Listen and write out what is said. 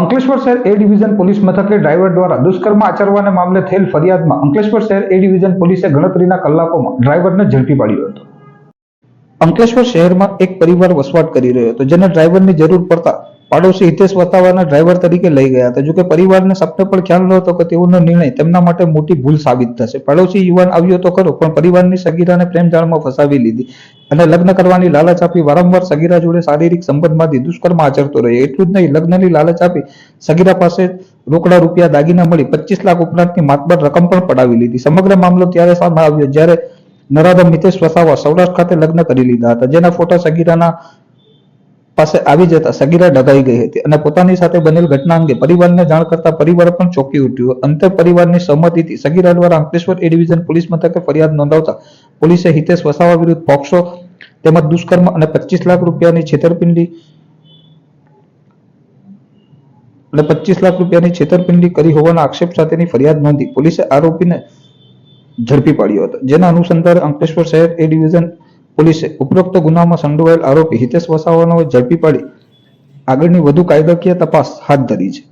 અંકલેશ્વર શહેર A division police મથકે driver દ્વારા દુષ્કર્મ આચરવાના મામલે થયેલ ફરિયાદમાં અંકલેશ્વર શહેર એ ડિવિઝન પોલીસે ગણતરીના કલાકોમાં ડ્રાઈવરને ઝડપી પાડ્યો હતો. અંકલેશ્વર શહેરમાં એક પરિવાર વસવાટ કરી રહ્યો હતો, જેને ડ્રાઈવરની જરૂર પડતા પાડોશી હિતેશ વતાવાના ડ્રાઈવર તરીકે લઈ ગયા હતા. જોકે પરિવારને સપને પણ ખ્યાલ નહોતો કે તેઓનો નિર્ણય તેમના માટે મોટી ભૂલ સાબિત થશે. પાડોશી યુવાન આવ્યો તો ખરો, પણ પરિવારની સગીરાને પ્રેમ જાળમાં ફસાવી લીધી. અને લગ્ન કરવાની લાલચ આપી વારંવાર સગીરા જોડે શારીરિક સંબંધમાંથી દુષ્કર્મ આચરતો રહ્યો એટલું જ નહીં, લગ્નની લાલચ આપી સગીરા પાસે રોકડા રૂપિયા દાગીના મળી પચીસ લાખ ઉપરાંતની માતબર રકમ પણ પડાવી લીધી. સમગ્ર મામલો ત્યારે સામે આવ્યો જ્યારે નરાધમ મિતેશ વસાવા સૌરાષ્ટ્ર ખાતે લગ્ન કરી લીધા હતા. જેના ફોટા સગીરાના પાસે આવી જતા સગીરા ડગાઈ ગઈ હતી અને પોતાની સાથે બનેલ ઘટના અંગે પરિવારને જાણ કરતા પરિવાર પણ ચોંકી ઉઠ્યું. અંતે પરિવારની સહમતિથી સગીરા દ્વારા અંકલેશ્વર એ ડિવિઝન પોલીસ મથકે ફરિયાદ નોંધાવતા પોલીસે હિતેશ વસાવા વિરુદ્ધ પોક્સો તેમજ દુષ્કર્મ અને પચીસ લાખ રૂપિયાની છેતરપિંડી અને પચીસ લાખ રૂપિયાની છેતરપિંડી કરી હોવાના આક્ષેપ સાથેની ફરિયાદ નોંધી પોલીસે આરોપીને ઝડપી પાડ્યો હતો. જેના અનુસંધાને અંકલેશ્વર શહેર એ ડિવિઝન પોલીસે ઉપરોક્ત ગુનામાં સંડોવાયેલ આરોપી હિતેશ વસાવાનો ઝડપી પાડી આગળની વધુ કાયદાકીય તપાસ હાથ ધરી છે.